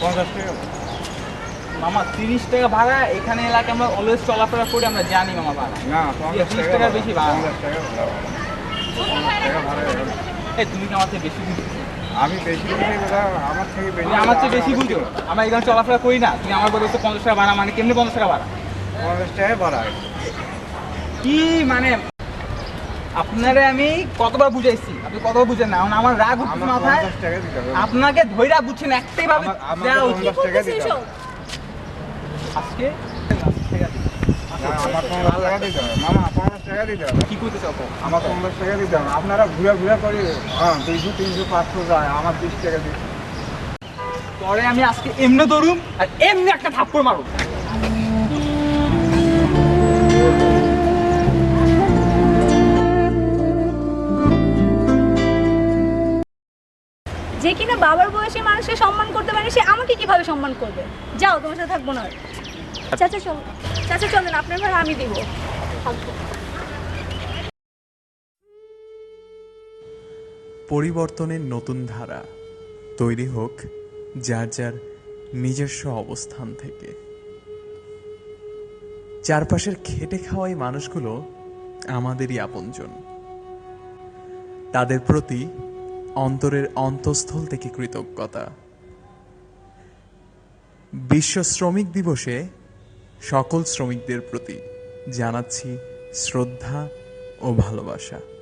পঞ্চাশ টাকা। মামা তিরিশ টাকা ভাড়া এখানে এলাকায় আমরা অলওয়েজ চলাফেরা করি? আমরা জানি মামা ভাড়া। না পঞ্চাশ 30 টাকা টাকার বেশি ভাড়া। এই তুমি কি আমার থেকে বেশি আমি বেশি আমার থেকে বেশি আমার চেয়ে বেশি বুঝো? আমরা এখানে চলাফেরা করি না। তুমি আমার বলছো পঞ্চাশ টাকা ভাড়া মানে কেমনি পঞ্চাশ টাকা ভাড়া? পঞ্চাশ টাকা ভাড়া। কি মানে আপনারে আমি কতবার বুঝাইছি? আপনি কতবার বুঝেন না? আমার রাগ উঠছে মাথায়। আপনাকে ধৈরা বুঝছেন একটাই ভাবে দেওয়া উচিত। আজকে? কি করতে চাও? আমার পঞ্চাশ টাকা দিতে হবে। আপনারা ঘুরে ঘুরে করে হ্যাঁ দুইশো তিনশো পাঁচশো যায়। আমার বিশ টাকা দিতে পরে আমি আজকে এমনি ধরুম আর এমনি একটা থাপ্পড় মারুম। যে কিনা বাবার বয়সী মানুষকে সম্মান করতে পারে, সে আমাকে কীভাবে সম্মান করবে? যাও, তোমার সাথে থাকব না। চাচা, চল। চাচা, চলেন, আপনার ভাড়া আমি দিব। পরিবর্তনের নতুন ধারা তৈরি হোক যার যার নিজস্ব অবস্থান থেকে। চারপাশের খেটে খাওয়াই মানুষগুলো আমাদেরই আপনজন। তাদের প্রতি অন্তরের অন্তঃস্থল থেকে কৃতজ্ঞতা। বিশ্ব শ্রমিক দিবসে সকল শ্রমিকদের প্রতি জানাচ্ছি শ্রদ্ধা ও ভালোবাসা।